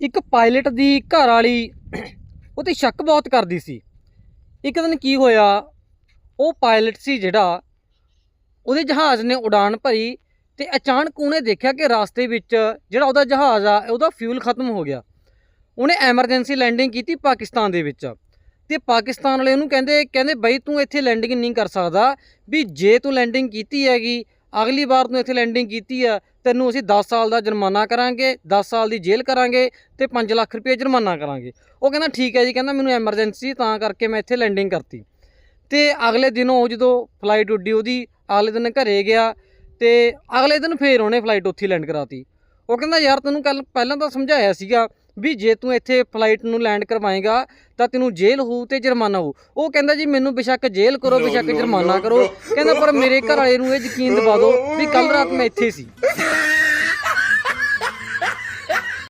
ਇੱਕ ਪਾਇਲਟ ਦੀ ਘਰ ਵਾਲੀ ਉਹ ਤੇ ਸ਼ੱਕ ਬਹੁਤ ਕਰਦੀ ਸੀ। ਇੱਕ ਦਿਨ ਕੀ ਹੋਇਆ, ਉਹ ਪਾਇਲਟ ਸੀ ਜਿਹੜਾ ਉਹਦੇ ਜਹਾਜ਼ ਨੇ ਉਡਾਨ ਭਰੀ ਤੇ ਅਚਾਨਕ ਉਹਨੇ ਦੇਖਿਆ ਕਿ ਰਾਸਤੇ ਵਿੱਚ ਜਿਹੜਾ ਉਹਦਾ ਜਹਾਜ਼ ਆ, ਉਹਦਾ ਫਿਊਲ ਖਤਮ ਹੋ ਗਿਆ। ਉਹਨੇ ਐਮਰਜੈਂਸੀ ਲੈਂਡਿੰਗ ਕੀਤੀ ਪਾਕਿਸਤਾਨ ਦੇ ਵਿੱਚ ਤੇ ਪਾਕਿਸਤਾਨ ਵਾਲੇ ਉਹਨੂੰ ਕਹਿੰਦੇ ਕਹਿੰਦੇ ਬਈ ਤੂੰ ਇੱਥੇ ਲੈਂਡਿੰਗ ਨਹੀਂ ਕਰ ਸਕਦਾ, ਵੀ ਜੇ ਤੂੰ ਲੈਂਡਿੰਗ ਕੀਤੀ ਹੈਗੀ ਅਗਲੀ ਵਾਰ ਤੂੰ ਇੱਥੇ ਲੈਂਡਿੰਗ ਕੀਤੀ ਆ, ਤੈਨੂੰ ਅਸੀਂ 10 ਸਾਲ ਦਾ ਜੁਰਮਾਨਾ ਕਰਾਂਗੇ 10 ਸਾਲ ਦੀ ਜੇਲ੍ਹ ਕਰਾਂਗੇ ਤੇ 5 ਲੱਖ ਰੁਪਏ ਜੁਰਮਾਨਾ ਕਰਾਂਗੇ। ਉਹ ਕਹਿੰਦਾ, ਠੀਕ ਹੈ ਜੀ, ਕਹਿੰਦਾ, ਮੈਨੂੰ ਐਮਰਜੈਂਸੀ ਤਾਂ ਕਰਕੇ ਮੈਂ ਇੱਥੇ ਲੈਂਡਿੰਗ ਕਰਤੀ। ਤੇ ਅਗਲੇ ਦਿਨ ਉਹ ਜਦੋਂ ਫਲਾਈਟ ਉੱਡੀ ਉਹਦੀ, ਅਗਲੇ ਦਿਨ ਘਰੇ ਗਿਆ ਤੇ ਅਗਲੇ ਦਿਨ ਫੇਰ ਉਹਨੇ ਫਲਾਈਟ ਉੱਥੇ ਲੈਂਡ ਕਰਾਤੀ। ਉਹ ਕਹਿੰਦਾ, ਯਾਰ, ਤੈਨੂੰ ਕੱਲ ਪਹਿਲਾਂ ਤਾਂ ਸਮਝਾਇਆ ਸੀਗਾ ਵੀ ਜੇ ਤੂੰ ਇੱਥੇ ਫਲਾਈਟ ਨੂੰ ਲੈਂਡ ਕਰਵਾਏਗਾ ਤਾਂ ਤੈਨੂੰ ਜੇਲ੍ਹ ਹੋਊ ਤੇ ਜੁਰਮਾਨਾ ਹੋਊ। ਉਹ ਕਹਿੰਦਾ ਜੀ ਮੈਨੂੰ ਬੇਸ਼ੱਕ ਜੇਲ੍ਹ ਕਰੋ ਬੇਸ਼ੱਕ ਜੁਰਮਾਨਾ ਕਰੋ। ਕਹਿੰਦਾ ਪਰ ਮੇਰੇ ਘਰ ਵਾਲੇ ਨੂੰ ਇਹ ਯਕੀਨ ਦਿਵਾ ਦਿਓ ਵੀ ਕੱਲ ਰਾਤ ਮੈਂ ਇੱਥੇ ਸੀ।